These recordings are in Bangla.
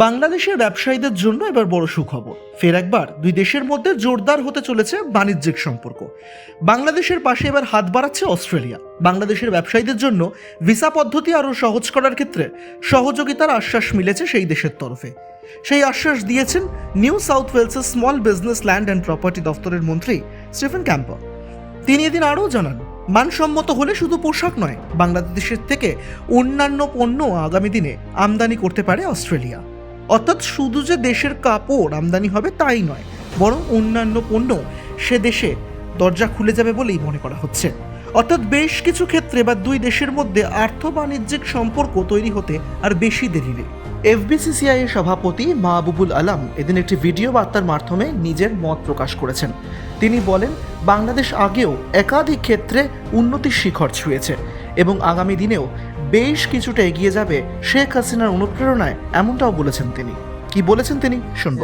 বাংলাদেশের ব্যবসায়ীদের জন্য এবার বড় সুখবর। ফের একবার দুই দেশের মধ্যে জোরদার হতে চলেছে বাণিজ্যিক সম্পর্ক। বাংলাদেশের পাশে এবার হাত বাড়াচ্ছে অস্ট্রেলিয়া। বাংলাদেশের ব্যবসায়ীদের জন্য ভিসা পদ্ধতি আরও সহজ করার ক্ষেত্রে সহযোগিতার আশ্বাস মিলেছে সেই দেশের তরফে। সেই আশ্বাস দিয়েছেন নিউ সাউথ ওয়েলসের small business land and property দফতরের মন্ত্রী স্টিফেন ক্যাম্পার তিনি এদিন আরও জানান, মানসম্মত হলে শুধু পোশাক নয়, বাংলাদেশের থেকে অন্যান্য পণ্য আগামী দিনে আমদানি করতে পারে অস্ট্রেলিয়া। অর্থাৎ শুধু যে দেশের কাপড় আমদানি হবে তাই নয়, বরং অন্যান্য পণ্য সে দেশে দরজা খুলে যাবে বলেই মনে করা হচ্ছে। অর্থাৎ বেশ কিছু ক্ষেত্রে বা দুই দেশের মধ্যে আর্থ বাণিজ্যিক সম্পর্ক তৈরি হতে আর বেশি দেরি নেই। এফবিসিসিআই এর সভাপতি মাহবুবুল আলম এদিন একটি ভিডিও বার্তার মাধ্যমে নিজের মত প্রকাশ করেছেন। তিনি বলেন, বাংলাদেশ আগেও একাধিক ক্ষেত্রে উন্নতির শিখর ছুঁয়েছে এবং আগামী দিনেও বেশ কিছুটা এগিয়ে যাবে শেখ হাসিনার অনুপ্রেরণায় এমনটাও বলেছেন তিনি কি বলেছেন তিনি শুনব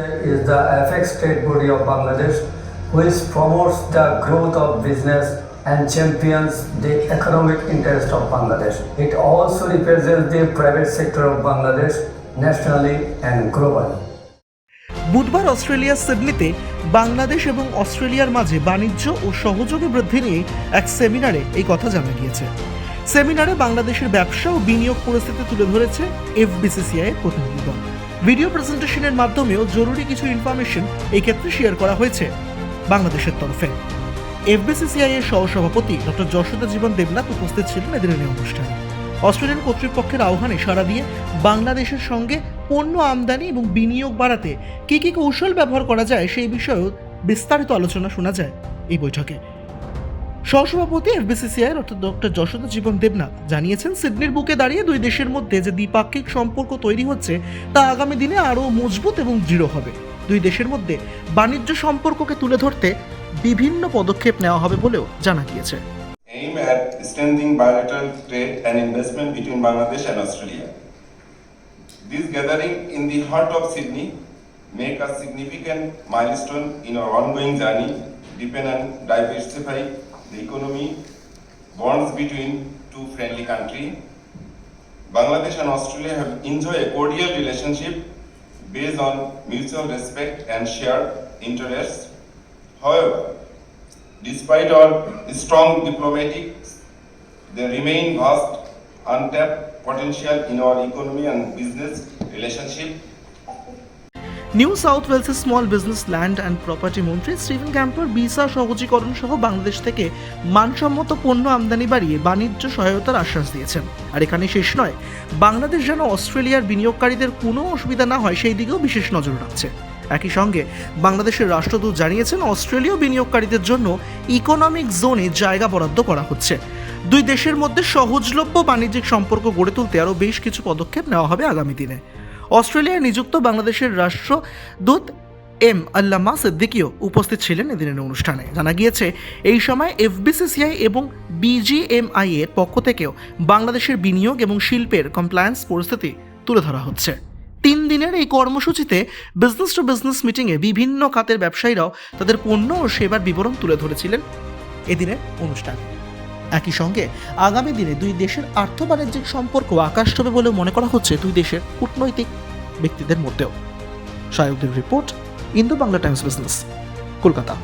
and champions the economic interest of Bangladesh. It also represents the private sector of Bangladesh nationally and globally. বুধবার অস্ট্রেলিয়ার সিডনিতে বাংলাদেশ এবং অস্ট্রেলিয়ার মাঝে বাণিজ্য ও সহযোগী বৃদ্ধি নিয়ে এক সেমিনারে এই কথা জানা গিয়েছে সেমিনারে বাংলাদেশের ব্যবসা ও বিনিয়োগ পরিস্থিতি তুলে ধরেছে এফবিসিসিআই এর প্রতিনিধি দল ভিডিও প্রেজেন্টেশনের মাধ্যমেও জরুরি কিছু ইনফরমেশন এই ক্ষেত্রে শেয়ার করা হয়েছে বাংলাদেশের তরফে। এফবিসিসিআই এর সহসভাপতি ডক্টর যশোদা জীবন দেবনাথ উপস্থিত ছিলেন এদের এই অনুষ্ঠানে। অস্ট্রেলিয়ান কর্তৃপক্ষের আহ্বানে সাড়া দিয়ে বাংলাদেশের সঙ্গে পণ্য আমদানি এবং বিনিয়োগ বাড়াতে কী কী কৌশল ব্যবহার করা যায় সেই বিষয়েও বিস্তারিত আলোচনা শোনা যায় এই বৈঠকে। সহসভাপতি এফবিসিসিআই অর্থাৎ ডক্টর যশোদা জীবন দেবনাথ জানিয়েছেন সিডনির বুকে দাঁড়িয়ে দুই দেশের মধ্যে যে দ্বিপাক্ষিক সম্পর্ক তৈরি হচ্ছে তা আগামী দিনে আরও মজবুত এবং দৃঢ় হবে দুই দেশের মধ্যে বাণিজ্য সম্পর্ককে তুলে ধরতে বিভিন্ন পদক্ষেপ নেওয়া হবে বলেও জানা গিয়েছে aim at strengthening bilateral trade and investment between Bangladesh and Australia. This gathering in the heart of Sydney make a significant milestone in our ongoing journey, deepen and diversify the economy bonds between two friendly countries. Bangladesh and Australia have enjoyed a cordial relationship based on mutual respect and shared interests. However, Despite our strong diplomatic, there remain vast untapped potential in our economy and business relationship. New south ওয়েলসের small business land and property মন্ত্রী স্টিভেন ক্যাম্পার ভিসা সহজীকরণ সহ বাংলাদেশ থেকে মানসম্মত পণ্য আমদানি বাড়িয়ে বাণিজ্য সহায়তার আশ্বাস দিয়েছেন। আর এখানে শেষ নয়, বাংলাদেশ যেন অস্ট্রেলিয়ার বিনিয়োগকারীদের কোনো অসুবিধা না হয়, সেই দিকেও বিশেষ নজর রাখছে। একই সঙ্গে, বাংলাদেশের রাষ্ট্রদূত জানিয়েছেন, অস্ট্রেলীয় বিনিয়োগকারীদের জন্য ইকোনমিক জোনে জায়গা বরাদ্দ করা হচ্ছে। দুই দেশের মধ্যে সহজলভ্য বাণিজ্যিক সম্পর্ক গড়ে তুলতে আরও বেশ কিছু পদক্ষেপ নেওয়া হবে আগামী দিনে। অস্ট্রেলিয়ায় নিযুক্ত বাংলাদেশের রাষ্ট্রদূত এম আল্লামা সিদ্দিকিও উপস্থিত ছিলেন এদিনের অনুষ্ঠানে। জানা গিয়েছে, এই সময় এফবিসিসিআই এবং বিজিএমআই এর পক্ষ থেকেও বাংলাদেশের বিনিয়োগ এবং শিল্পের কমপ্লায়েন্স পরিস্থিতি তুলে ধরা হচ্ছে। তিন দিনের এই কর্মসূচিতে বিজনেস টু বিজনেস মিটিংয়ে বিভিন্ন খাতের ব্যবসায়ীরাও তাদের পণ্য ও সেবার বিবরণ তুলে ধরেছিলেন এদিনের অনুষ্ঠানে। একই সঙ্গে আগামী দিনে দুই দেশের আর্থ বাণিজ্যিক সম্পর্ক আকাশ ছবে বলে মনে করা হচ্ছে দুই দেশের কূটনৈতিক ব্যক্তিদের মধ্যেও। সায়কদের report Indo Bangla times business, Kolkata.